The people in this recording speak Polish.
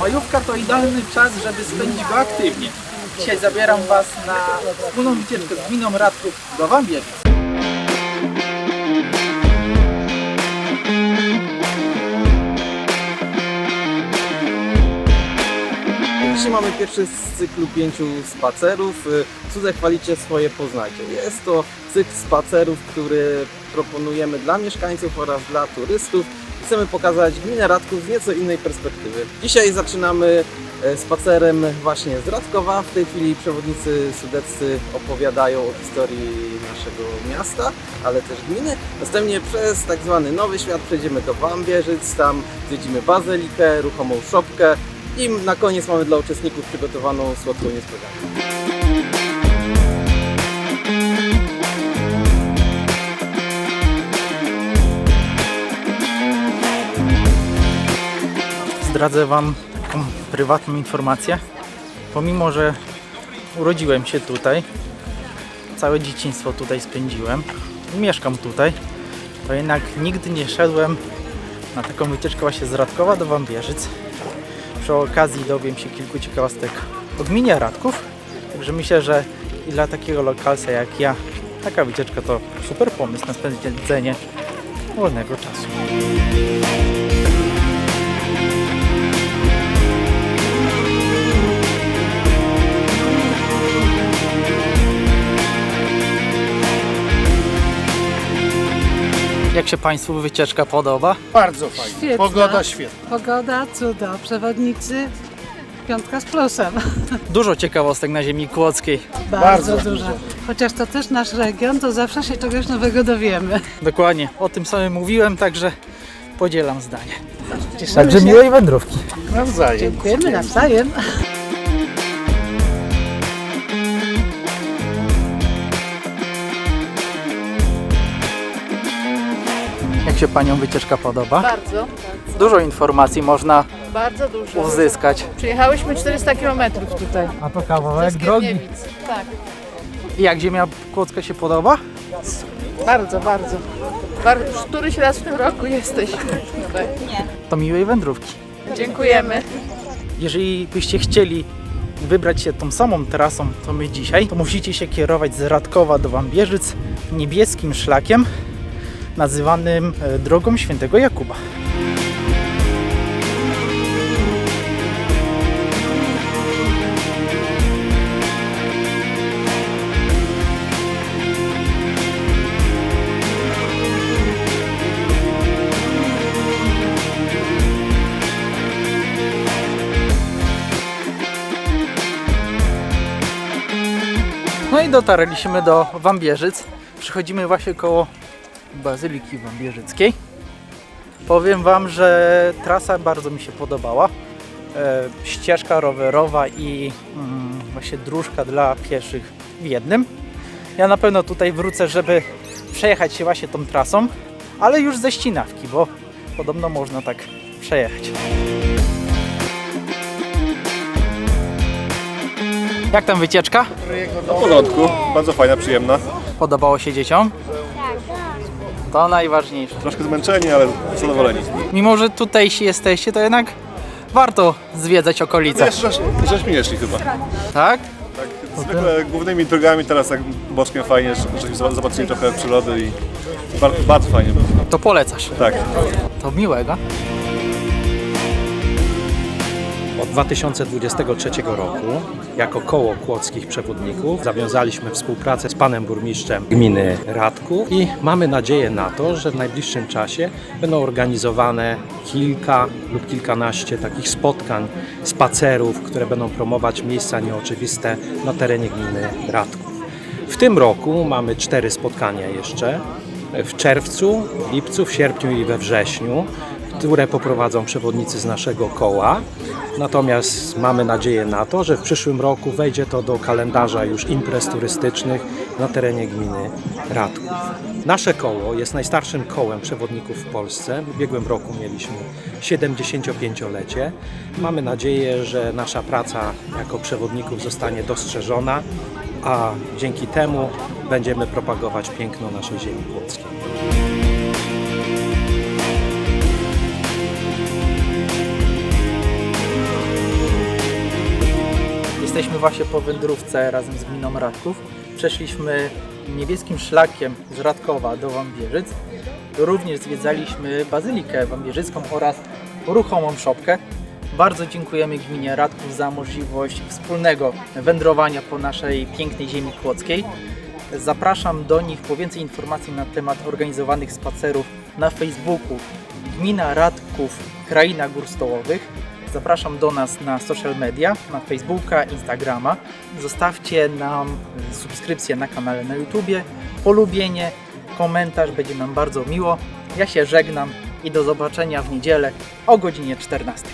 Majówka to idealny czas, żeby spędzić go aktywnie. Dzisiaj zabieram Was na wspólną wycieczkę z gminą Radków do Wambierzyc. Dzisiaj mamy pierwszy z cyklu pięciu spacerów. Cudze chwalicie, swoje poznajcie. Jest to cykl spacerów, który proponujemy dla mieszkańców oraz dla turystów. Chcemy pokazać gminę Radków z nieco innej perspektywy. Dzisiaj zaczynamy e, spacerem właśnie z Radkowa. W tej chwili przewodnicy sudeccy opowiadają o historii naszego miasta, ale też gminy. Następnie przez tak zwany Nowy Świat przejdziemy do Wambierzyc, tam zwiedzimy bazylikę, ruchomą szopkę, i na koniec mamy dla uczestników przygotowaną słodką niespodziankę. Zdradzę Wam taką prywatną informację. Pomimo, że urodziłem się tutaj, całe dzieciństwo tutaj spędziłem, mieszkam tutaj, to jednak nigdy nie szedłem na taką wycieczkę właśnie z Radkowa do Wambierzyc. Przy okazji dowiem się kilku ciekawostek o gminie Radków, także myślę, że i dla takiego lokalsa jak ja, taka wycieczka to super pomysł na spędzenie wolnego czasu. Jak się Państwu wycieczka podoba? Bardzo fajnie. Świetna. Pogoda świetna. Pogoda, cuda, przewodnicy, piątka z plusem. Dużo ciekawostek na ziemi kłodzkiej. Bardzo, Bardzo dużo. Chociaż to też nasz region, to zawsze się czegoś nowego dowiemy. Dokładnie, o tym samym mówiłem, także podzielam zdanie. Cieszymy Także się. miłej wędrówki. Nawzajem. Dziękujemy nawzajem. Się Panią wycieczka podoba? Bardzo, Dużo informacji można bardzo dużo. uzyskać. Przyjechałyśmy 400 km tutaj. A to kawałek drogi. Skierniewic. Tak, I Jak ziemia kłodzka się podoba? bardzo, bardzo. Bar- już któryś raz w tym roku tutaj. To miłej wędrówki. Dziękujemy. Jeżeli byście chcieli wybrać się tą samą trasą, co my dzisiaj, to musicie się kierować z Radkowa do Wambierzyc niebieskim szlakiem nazywanym e, Drogą Świętego Jakuba. No i dotarliśmy do Wambierzyc. Przychodzimy właśnie koło Bazyliki Wambierzyckiej. Powiem Wam, że trasa bardzo mi się podobała. E, ścieżka rowerowa i mm, właśnie dróżka dla pieszych w jednym. Ja na pewno tutaj wrócę, żeby przejechać się właśnie tą trasą, ale już ze ścinawki, bo podobno można tak przejechać. Jak tam wycieczka? W porządku, bardzo fajna, przyjemna. Podobało się dzieciom? To najważniejsze. Troszkę zmęczeni, ale zadowoleni. Mimo, że tutaj się jesteście, to jednak warto zwiedzać okolice. Jeszcze żeś- żeśmy nie szli chyba. Tak? Zwykle głównymi drogami, teraz tak boczkiem fajnie, żeśmy zob- zobaczyli trochę przyrody i bardzo, bardzo fajnie było. To polecasz. Tak. To miłego. Od 2023 roku jako koło kłodzkich przewodników zawiązaliśmy współpracę z panem burmistrzem gminy Radków i mamy nadzieję na to, że w najbliższym czasie będą organizowane kilka lub kilkanaście takich spotkań, spacerów, które będą promować miejsca nieoczywiste na terenie gminy Radków. W tym roku mamy cztery spotkania jeszcze. W czerwcu, w lipcu, w sierpniu i we wrześniu, które poprowadzą przewodnicy z naszego koła. Natomiast mamy nadzieję na to, że w przyszłym roku wejdzie to do kalendarza już imprez turystycznych na terenie gminy Radków. Nasze koło jest najstarszym kołem przewodników w Polsce. W ubiegłym roku mieliśmy 75-lecie. Mamy nadzieję, że nasza praca jako przewodników zostanie dostrzeżona, a dzięki temu będziemy propagować piękno naszej ziemi płockiej. Właśnie po wędrówce razem z gminą Radków. Przeszliśmy niebieskim szlakiem z Radkowa do Wambierzyc. Również zwiedzaliśmy Bazylikę Wambierzycką oraz ruchomą szopkę. Bardzo dziękujemy gminie Radków za możliwość wspólnego wędrowania po naszej pięknej ziemi kłodzkiej. Zapraszam do nich po więcej informacji na temat organizowanych spacerów na Facebooku Gmina Radków Kraina Gór Stołowych. Zapraszam do nas na social media, na Facebooka, Instagrama. Zostawcie nam subskrypcję na kanale na YouTubie, polubienie, komentarz, będzie nam bardzo miło. Ja się żegnam i do zobaczenia w niedzielę o godzinie 14.